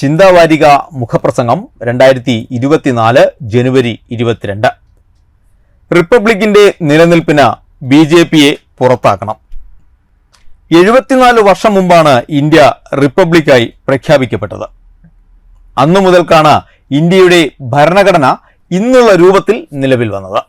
ചിന്താവാരിക മുഖപ്രസംഗം രണ്ടായിരത്തി ഇരുപത്തിനാല് ജനുവരി ഇരുപത്തിരണ്ട്. റിപ്പബ്ലിക്കിന്റെ നിലനിൽപ്പിന് ബി ജെ പിയെ പുറത്താക്കണം. എഴുപത്തിനാല് വർഷം മുമ്പാണ് ഇന്ത്യ റിപ്പബ്ലിക്കായി പ്രഖ്യാപിക്കപ്പെട്ടത്. അന്നു മുതൽക്കാണ് ഇന്ത്യയുടെ ഭരണഘടന ഇന്നുള്ള രൂപത്തിൽ നിലവിൽ വന്നത്.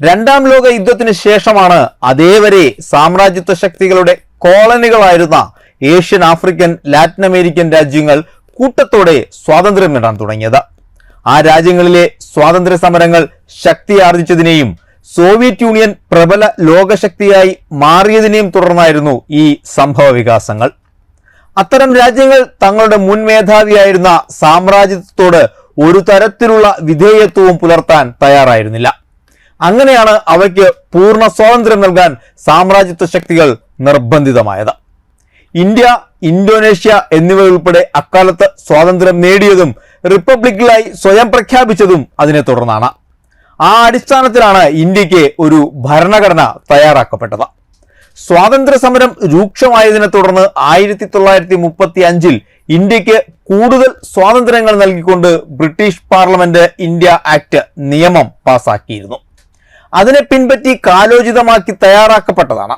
രണ്ടാം ലോക യുദ്ധത്തിന് ശേഷമാണ് അതേവരെ സാമ്രാജ്യത്വ ശക്തികളുടെ കോളനികളായിരുന്ന ഏഷ്യൻ ആഫ്രിക്കൻ ലാറ്റിൻ അമേരിക്കൻ രാജ്യങ്ങൾ കൂട്ടത്തോടെ സ്വാതന്ത്ര്യം നേടാൻ തുടങ്ങിയത്. ആ രാജ്യങ്ങളിലെ സ്വാതന്ത്ര്യ സമരങ്ങൾ ശക്തിയാർജിച്ചതിനെയും സോവിയറ്റ് യൂണിയൻ പ്രബല ലോകശക്തിയായി മാറിയതിനെയും തുടർന്നായിരുന്നു ഈ സംഭവ വികാസങ്ങൾ. അത്തരം രാജ്യങ്ങൾ തങ്ങളുടെ മുൻ മേധാവിയായിരുന്ന സാമ്രാജ്യത്വത്തോട് ഒരു തരത്തിലുള്ള വിധേയത്വവും പുലർത്താൻ തയ്യാറായിരുന്നില്ല. അങ്ങനെയാണ് അവയ്ക്ക് പൂർണ സ്വാതന്ത്ര്യം നൽകാൻ സാമ്രാജ്യത്വ ശക്തികൾ നിർബന്ധിതമായത്. ഇന്ത്യ ഇന്തോനേഷ്യ എന്നിവയുൾപ്പെടെ അക്കാലത്ത് സ്വാതന്ത്ര്യം നേടിയതും റിപ്പബ്ലിക്കിലായി സ്വയം പ്രഖ്യാപിച്ചതും അതിനെ തുടർന്നാണ്. ആ അടിസ്ഥാനത്തിലാണ് ഇന്ത്യയ്ക്ക് ഒരു ഭരണഘടന തയ്യാറാക്കപ്പെട്ടത്. സ്വാതന്ത്ര്യ സമരം രൂക്ഷമായതിനെ തുടർന്ന് ആയിരത്തി തൊള്ളായിരത്തി മുപ്പത്തി അഞ്ചിൽ ഇന്ത്യയ്ക്ക് കൂടുതൽ സ്വാതന്ത്ര്യങ്ങൾ നൽകിക്കൊണ്ട് ബ്രിട്ടീഷ് പാർലമെന്റ് ഇന്ത്യ ആക്ട് നിയമം പാസാക്കിയിരുന്നു. അതിനെ പിൻപറ്റി കാലോചിതമാക്കി തയ്യാറാക്കപ്പെട്ടതാണ്.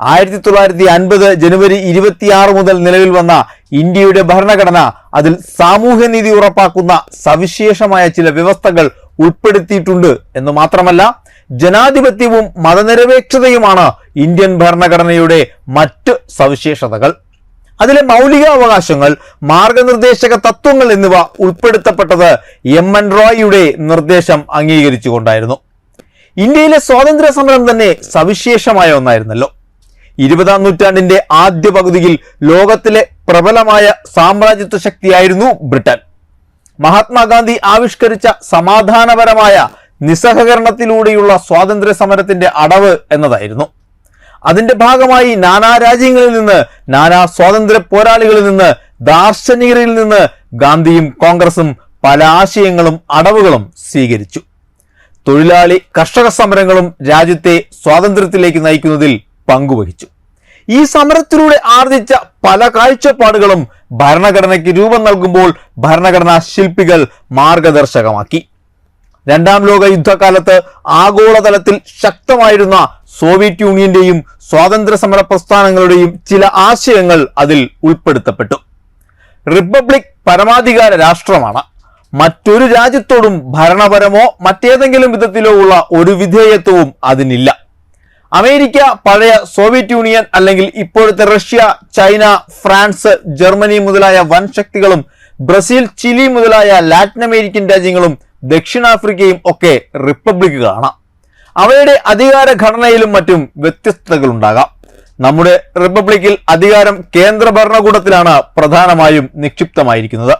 ആയിരത്തി തൊള്ളായിരത്തി അൻപത് ജനുവരി ഇരുപത്തിയാറ് മുതൽ നിലവിൽ വന്ന ഇന്ത്യയുടെ ഭരണഘടന അതിൽ സാമൂഹ്യനീതി ഉറപ്പാക്കുന്ന സവിശേഷമായ ചില വ്യവസ്ഥകൾ ഉൾപ്പെടുത്തിയിട്ടുണ്ട് എന്ന് മാത്രമല്ല ജനാധിപത്യവും മതനിരപേക്ഷതയുമാണ് ഇന്ത്യൻ ഭരണഘടനയുടെ മറ്റ് സവിശേഷതകൾ. അതിലെ മൗലികാവകാശങ്ങൾ മാർഗനിർദ്ദേശക തത്വങ്ങൾ എന്നിവ ഉൾപ്പെടുത്തപ്പെട്ടത് എം എൻ റോയിയുടെ നിർദ്ദേശം അംഗീകരിച്ചുകൊണ്ടായിരുന്നു. ഇന്ത്യയിലെ സ്വാതന്ത്ര്യ സമരം തന്നെ സവിശേഷമായ ഒന്നായിരുന്നല്ലോ. ഇരുപതാം നൂറ്റാണ്ടിന്റെ ആദ്യ പകുതിയിൽ ലോകത്തിലെ പ്രബലമായ സാമ്രാജ്യത്വ ശക്തിയായിരുന്നു ബ്രിട്ടൻ. മഹാത്മാഗാന്ധി ആവിഷ്കരിച്ച സമാധാനപരമായ നിസ്സഹകരണത്തിലൂടെയുള്ള സ്വാതന്ത്ര്യ സമരത്തിന്റെ അടവ് എന്നതായിരുന്നു. അതിന്റെ ഭാഗമായി നാനാ രാജ്യങ്ങളിൽ നിന്ന് നാനാ സ്വാതന്ത്ര്യ പോരാളികളിൽ നിന്ന് ദാർശനികരിൽ നിന്ന് ഗാന്ധിയും കോൺഗ്രസും പല ആശയങ്ങളും അടവുകളും സ്വീകരിച്ചു. തൊഴിലാളി കർഷക സമരങ്ങളും രാജ്യത്തെ സ്വാതന്ത്ര്യത്തിലേക്ക് നയിക്കുന്നതിൽ പങ്കുവഹിച്ചു. ഈ സമരത്തിലൂടെ ആർജിച്ച പല കാഴ്ചപ്പാടുകളും ഭരണഘടനയ്ക്ക് രൂപം നൽകുമ്പോൾ ഭരണഘടനാ ശില്പികൾ മാർഗദർശകമാക്കി. രണ്ടാം ലോക യുദ്ധകാലത്ത് ആഗോളതലത്തിൽ ശക്തമായിരുന്ന സോവിയറ്റ് യൂണിയന്റെയും സ്വാതന്ത്ര്യ സമര പ്രസ്ഥാനങ്ങളുടെയും ചില ആശയങ്ങൾ അതിൽ ഉൾപ്പെടുത്തപ്പെട്ടു. റിപ്പബ്ലിക് പരമാധികാര രാഷ്ട്രമാണ്. മറ്റൊരു രാജ്യത്തോടും ഭരണപരമോ മറ്റേതെങ്കിലും വിധത്തിലോ ഉള്ള ഒരു വിധേയത്വവും അതിനില്ല. അമേരിക്ക പഴയ സോവിയറ്റ് യൂണിയൻ അല്ലെങ്കിൽ ഇപ്പോഴത്തെ റഷ്യ ചൈന ഫ്രാൻസ് ജർമ്മനി മുതലായ വൻ ശക്തികളും ബ്രസീൽ ചിലി മുതലായ ലാറ്റിൻ അമേരിക്കൻ രാജ്യങ്ങളും ദക്ഷിണാഫ്രിക്കയും ഒക്കെ റിപ്പബ്ലിക്കുകളാണ് അവയുടെ അധികാര ഘടനയിലും മറ്റും വ്യത്യസ്തതകളുണ്ടാകാം നമ്മുടെ റിപ്പബ്ലിക്കിൽ അധികാരം കേന്ദ്ര ഭരണകൂടത്തിലാണ് പ്രധാനമായും നിക്ഷിപ്തമായിരിക്കുന്നത്.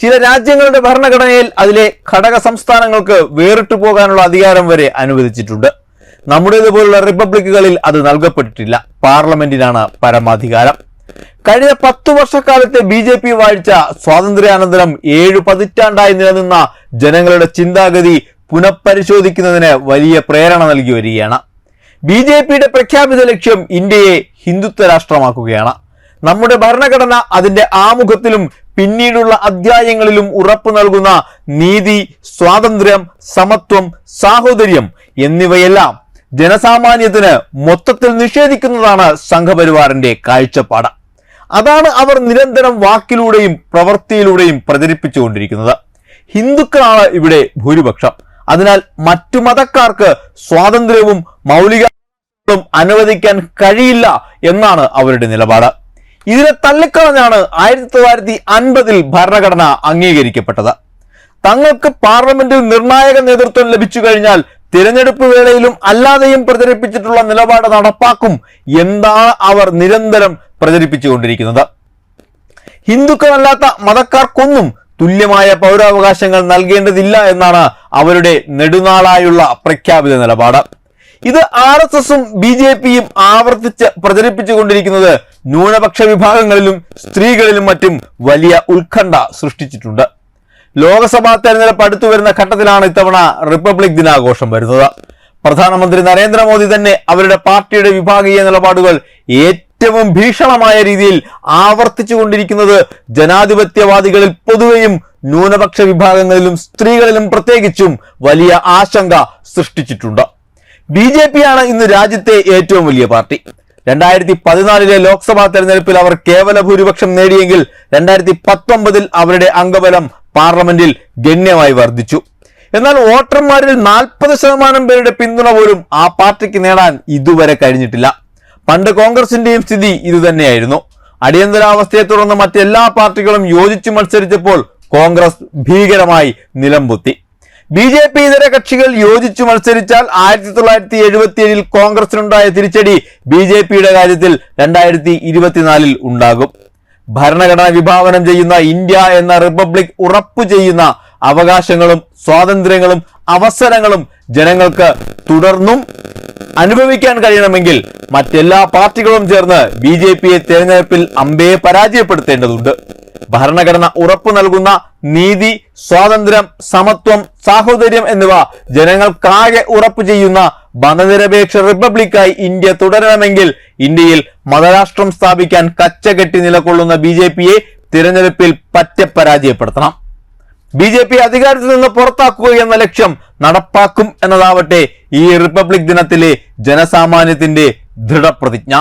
ചില രാജ്യങ്ങളുടെ ഭരണഘടനയിൽ അതിലെ ഘടക സംസ്ഥാനങ്ങൾക്ക് വേറിട്ടു പോകാനുള്ള അധികാരം വരെ അനുവദിച്ചിട്ടുണ്ട്. നമ്മുടേതുപോലുള്ള റിപ്പബ്ലിക്കുകളിൽ അത് നൽകപ്പെട്ടിട്ടില്ല. പാർലമെന്റിനാണ് പരമാധികാരം. കഴിഞ്ഞ പത്തു വർഷക്കാലത്തെ ബി ജെ പി വാഴ്ച സ്വാതന്ത്ര്യാനന്തരം ഏഴു പതിറ്റാണ്ടായി നിലനിന്ന ജനങ്ങളുടെ ചിന്താഗതി പുനഃപരിശോധിക്കുന്നതിന് വലിയ പ്രേരണ നൽകി വരികയാണ്. ബി ജെ പിയുടെ പ്രഖ്യാപിത ലക്ഷ്യം ഇന്ത്യയെ ഹിന്ദുത്വ രാഷ്ട്രമാക്കുകയാണ്. നമ്മുടെ ഭരണഘടന അതിന്റെ ആമുഖത്തിലും പിന്നീടുള്ള അധ്യായങ്ങളിലും ഉറപ്പു നൽകുന്ന നീതി സ്വാതന്ത്ര്യം സമത്വം സാഹോദര്യം എന്നിവയെല്ലാം ജനസാമാന്യത്തിന് മൊത്തത്തിൽ നിഷേധിക്കുന്നതാണ് സംഘപരിവാറിന്റെ കാഴ്ചപ്പാട്. അതാണ് അവർ നിരന്തരം വാക്കിലൂടെയും പ്രവൃത്തിയിലൂടെയും പ്രചരിപ്പിച്ചുകൊണ്ടിരിക്കുന്നത്. ഹിന്ദുക്കളാണ് ഇവിടെ ഭൂരിപക്ഷം. അതിനാൽ മറ്റു മതക്കാർക്ക് സ്വാതന്ത്ര്യവും മൗലിക അനുവദിക്കാൻ കഴിയില്ല എന്നാണ് അവരുടെ നിലപാട്. ഇതിനെ തള്ളിക്കളഞ്ഞാണ് ആയിരത്തി തൊള്ളായിരത്തി അൻപതിൽ ഭരണഘടന അംഗീകരിക്കപ്പെട്ടത്. തങ്ങൾക്ക് പാർലമെന്റിൽ നിർണായക നേതൃത്വം ലഭിച്ചു കഴിഞ്ഞാൽ തിരഞ്ഞെടുപ്പ് വേളയിലും അല്ലാതെയും പ്രചരിപ്പിച്ചിട്ടുള്ള നിലപാട് നടപ്പാക്കും എന്താണ് അവർ നിരന്തരം പ്രചരിപ്പിച്ചുകൊണ്ടിരിക്കുന്നത്. ഹിന്ദുക്കളല്ലാത്ത മതക്കാർക്കൊന്നും തുല്യമായ പൗരാവകാശങ്ങൾ നൽകേണ്ടതില്ല എന്നാണ് അവരുടെ നെടുനാളായുള്ള പ്രഖ്യാപിത നിലപാട്. ഇത് ആർ എസ് എസും ബി ജെ പിയും ആവർത്തിച്ച് പ്രചരിപ്പിച്ചുകൊണ്ടിരിക്കുന്നത് ന്യൂനപക്ഷ വിഭാഗങ്ങളിലും സ്ത്രീകളിലും മറ്റും വലിയ ഉത്കണ്ഠ സൃഷ്ടിച്ചിട്ടുണ്ട്. ലോക്സഭാ തെരഞ്ഞെടുപ്പ് അടുത്തു വരുന്ന ഘട്ടത്തിലാണ് ഇത്തവണ റിപ്പബ്ലിക് ദിനാഘോഷം വരുന്നത്. പ്രധാനമന്ത്രി നരേന്ദ്രമോദി തന്നെ അവരുടെ പാർട്ടിയുടെ വിഭാഗീയ നിലപാടുകൾ ഏറ്റവും ഭീഷണമായ രീതിയിൽ ആവർത്തിച്ചു കൊണ്ടിരിക്കുന്നത് ജനാധിപത്യവാദികളിൽ പൊതുവെയും ന്യൂനപക്ഷ വിഭാഗങ്ങളിലും സ്ത്രീകളിലും പ്രത്യേകിച്ചും വലിയ ആശങ്ക സൃഷ്ടിച്ചിട്ടുണ്ട്. ബി ജെ പി ആണ് ഇന്ന് രാജ്യത്തെ ഏറ്റവും വലിയ പാർട്ടി. രണ്ടായിരത്തി പതിനാലിലെ ലോക്സഭാ തെരഞ്ഞെടുപ്പിൽ അവർ കേവല ഭൂരിപക്ഷം നേടിയെങ്കിൽ രണ്ടായിരത്തി പത്തൊമ്പതിൽ അവരുടെ അംഗബലം പാർലമെന്റിൽ ഗണ്യമായി വർദ്ധിച്ചു. എന്നാൽ വോട്ടർമാരിൽ നാൽപ്പത് ശതമാനം പേരുടെ പിന്തുണ പോലും ആ പാർട്ടിക്ക് നേടാൻ ഇതുവരെ കഴിഞ്ഞിട്ടില്ല. പണ്ട് കോൺഗ്രസിന്റെയും സ്ഥിതി ഇതുതന്നെയായിരുന്നു. അടിയന്തരാവസ്ഥയെ തുടർന്ന് മറ്റെല്ലാ പാർട്ടികളും യോജിച്ചു മത്സരിച്ചപ്പോൾ കോൺഗ്രസ് ഭീകരമായി നിലംപൊത്തി. ബി ജെ പി ഇതര കക്ഷികൾ യോജിച്ചു മത്സരിച്ചാൽ ആയിരത്തി തൊള്ളായിരത്തി എഴുപത്തി ഏഴിൽ കോൺഗ്രസിനുണ്ടായ തിരിച്ചടി ബി ജെ പിയുടെ കാര്യത്തിൽ രണ്ടായിരത്തി ഇരുപത്തിനാലിൽ ഉണ്ടാകും. ഭരണഘടന വിഭാവനം ചെയ്യുന്ന ഇന്ത്യ എന്ന റിപ്പബ്ലിക് ഉറപ്പു ചെയ്യുന്ന അവകാശങ്ങളും സ്വാതന്ത്ര്യങ്ങളും അവസരങ്ങളും ജനങ്ങൾക്ക് തുടർന്നും അനുഭവിക്കാൻ കഴിയണമെങ്കിൽ മറ്റെല്ലാ പാർട്ടികളും ചേർന്ന് ബി ജെ പിയെ തെരഞ്ഞെടുപ്പിൽ അമ്പയെ പരാജയപ്പെടുത്തേണ്ടതുണ്ട്. ഭരണഘടന ഉറപ്പു നൽകുന്ന നീതി സ്വാതന്ത്ര്യം സമത്വം സാഹോദര്യം എന്നിവ ജനങ്ങൾക്കാകെ ഉറപ്പു ചെയ്യുന്ന മതനിരപേക്ഷ റിപ്പബ്ലിക്കായി ഇന്ത്യ തുടരണമെങ്കിൽ ഇന്ത്യയിൽ മതരാഷ്ട്രം സ്ഥാപിക്കാൻ കച്ചകെട്ടി നിലകൊള്ളുന്ന ബി ജെ പിയെ തിരഞ്ഞെടുപ്പിൽ പറ്റെ പരാജയപ്പെടുത്തണം ബി ജെ പി അധികാരത്തിൽ നിന്ന് പുറത്താക്കുക എന്ന ലക്ഷ്യം നടപ്പാക്കും എന്നതാവട്ടെ ഈ റിപ്പബ്ലിക് ദിനത്തിലെ ജനസാമാന്യത്തിന്റെ ദൃഢപ്രതിജ്ഞ.